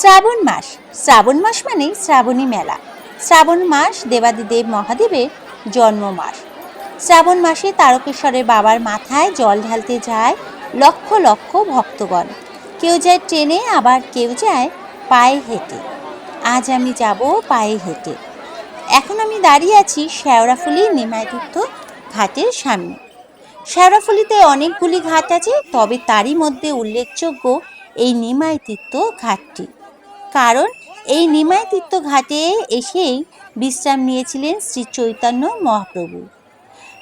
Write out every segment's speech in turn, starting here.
শ্রাবণ মাস। শ্রাবণ মাস মানে শ্রাবণী মেলা। শ্রাবণ মাস দেবাদিদেব মহাদেবের জন্ম মাস শ্রাবণ মাসে তারকেশ্বরের বাবার মাথায় জল ঢালতে যায় লক্ষ লক্ষ ভক্তগণ। কেউ যায় ট্রেনে, আবার কেউ যায় পায়ে হেঁটে। আজ আমি যাব পায়ে হেঁটে। এখন আমি দাঁড়িয়ে আছি শেওড়াফুলি নিমাইতীর্থ ঘাটের সামনে। শেওড়াফুলিতে অনেকগুলি ঘাট আছে, তবে তারই মধ্যে উল্লেখযোগ্য এই নিমাই তীর্থ ঘাটটি। কারণ এই নিমাই তীর্থ ঘাটে এসেই বিশ্রাম নিয়েছিলেন শ্রী চৈতন্য মহাপ্রভু।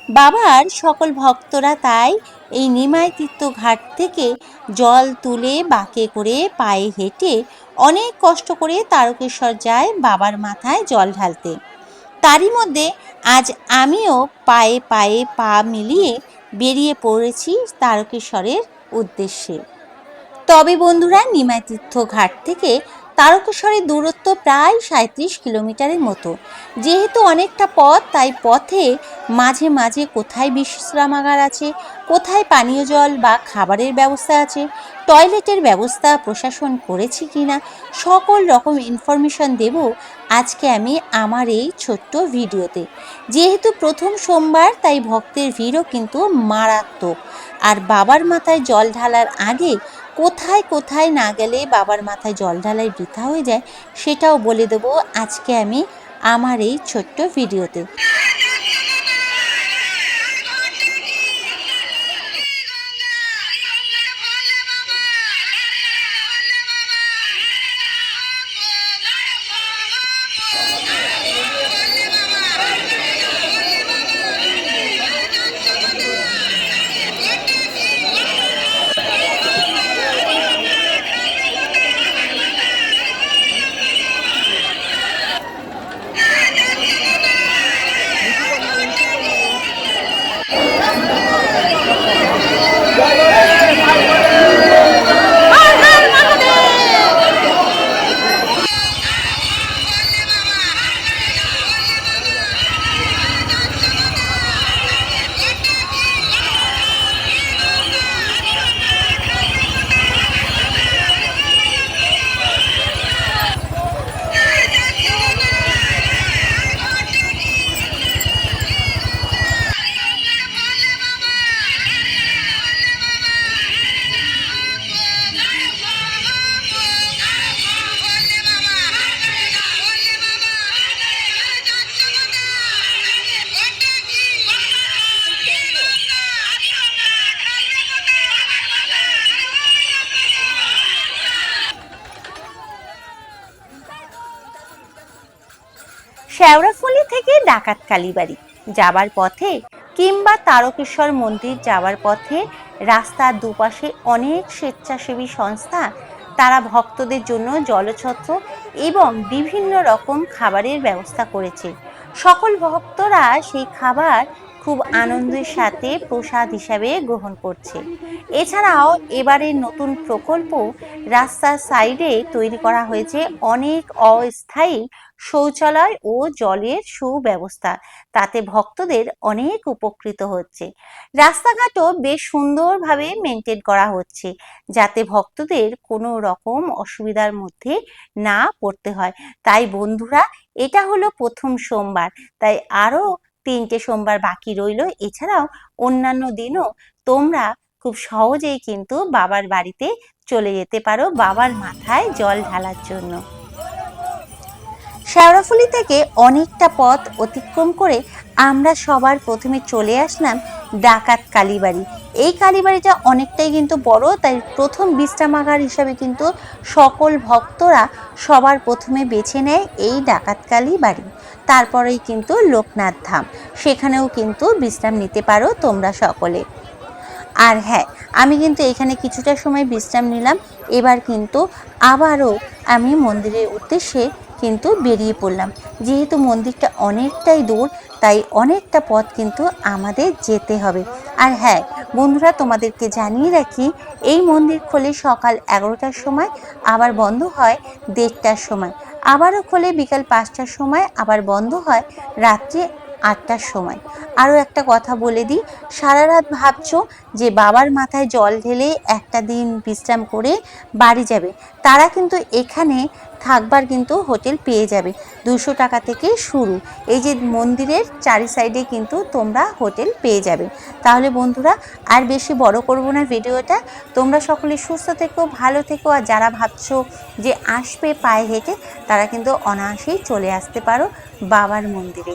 বাবার সকল ভক্তরা তাই এই নিমাই তীর্থ ঘাট থেকে জল তুলে বাঁকে করে পায়ে হেঁটে অনেক কষ্ট করে তারকেশ্বর যায় বাবার মাথায় জল ঢালতে। তারই মধ্যে আজ আমিও পায়ে পায়ে পা মিলিয়ে বেরিয়ে পড়েছি তারকেশ্বরের উদ্দেশ্যে। তবে বন্ধুরা নিমাতীর্থ ঘাট থেকে তারকেশ্বরের দূরত্ব প্রায় সাঁত্রিশ কিলোমিটারের মতো। যেহেতু অনেকটা পথ, তাই পথে মাঝে মাঝে কোথায় বিশ্রামাগার আছে, কোথায় পানীয় জল বা খাবারের ব্যবস্থা আছে, টয়লেটের ব্যবস্থা প্রশাসন করেছে কিনা, সকল রকম ইনফরমেশন দেব আজকে আমি আমার এই ছোট্ট ভিডিওতে। যেহেতু প্রথম সোমবার, তাই ভক্তের ভিড়ও কিন্তু মারাত্মক। আর বাবার মাথায় জল ঢালার আগে কোথায় কোথায় না গেলে বাবার মাথায় জল ঢালাই বৃথা হয়ে যায়, সেটাও বলে দেবো আজকে আমি আমার এই ছোট্ট ভিডিওতে। শেওড়াফুলি থেকে ডাকাত কালীবাড়ি। যাবার পথে কিংবা তারকেশ্বর মন্দির যাওয়ার পথে রাস্তার দুপাশে অনেক স্বেচ্ছাসেবী সংস্থা, তারা ভক্তদের জন্য জলছত্র এবং বিভিন্ন রকম খাবারের ব্যবস্থা করেছে। সকল ভক্তরা সেই খাবার খুব আনন্দের সাথে প্রসাদ হিসাবে গ্রহণ করছে। এছাড়াও এবারের নতুন প্রকল্প রাস্তার সাইডে তৈরি করা হয়েছে অনেক অস্থায়ী শৌচালয় ও জলের সুব্যবস্থা। তাতে ভক্তদের অনেক উপকৃত হচ্ছে। রাস্তাঘাটও বেশ সুন্দরভাবে মেনটেন করা হচ্ছে, যাতে ভক্তদের কোনো রকম অসুবিধার মধ্যে না পড়তে হয়। তাই বন্ধুরা, এটা হলো প্রথম সোমবার। তাই আরও তিনটে সোমবার বাকি রইল। এছাড়াও অন্যান্য দিনও তোমরা খুব সহজেই কিন্তু বাবার বাড়িতে চলে যেতে পারো, বাবার মাথায় জল ঢালার জন্য। শেওড়াফুলি থেকে অনেকটা পথ অতিক্রম করে আমরা সবার প্রথমে চলে আসলাম ডাকাত কালীবাড়ি। এই কালীবাড়িটা অনেকটাই কিন্তু বড়, তাই প্রথম বিশ্রামাগার হিসাবে কিন্তু সকল ভক্তরা সবার প্রথমে বেছে নেয় এই ডাকাত কালী বাড়ি তারপরেই কিন্তু লোকনাথ ধাম, সেখানেও কিন্তু বিশ্রাম নিতে পারো তোমরা সকলে। আর হ্যাঁ আমি কিন্তু এখানে কিছুটা সময় বিশ্রাম নিলাম। এবার কিন্তু আবারও আমি মন্দিরের উদ্দেশ্যে কিন্তু বেরিয়ে পড়লাম। যেহেতু মন্দিরটা অনেকটাই দূর, তাই অনেকটা পথ কিন্তু আমাদের যেতে হবে। আর হ্যাঁ বন্ধুরা, তোমাদেরকে জানিয়ে রাখি, এই মন্দির খোলে সকাল এগারোটার সময়, আবার বন্ধ হয় দেড়টার সময়। আবারও খোলে বিকাল পাঁচটার সময়, আবার বন্ধ হয় রাত্রি আটটার সময়। আরও একটা কথা বলে দিই, সারা রাত ভাবছ যে বাবার মাথায় জল ঢেলে একটা দিন বিশ্রাম করে বাড়ি যাবে। তারা কিন্তু এখানে থাকবার কিন্তু হোটেল পেয়ে যাবে। দুশো টাকা থেকে শুরু। এই যে মন্দিরের চারি সাইডে কিন্তু তোমরা হোটেল পেয়ে যাবে। তাহলে বন্ধুরা, আর বেশি বড় করব না ভিডিওটা। তোমরা সকলে সুস্থ থেকো, ভালো থেকো, আর যারা ভাবছ যে আসবে পায়ে হেঁটে, তারা কিন্তু অনায়াসেই চলে আসতে পারো বাবার মন্দিরে।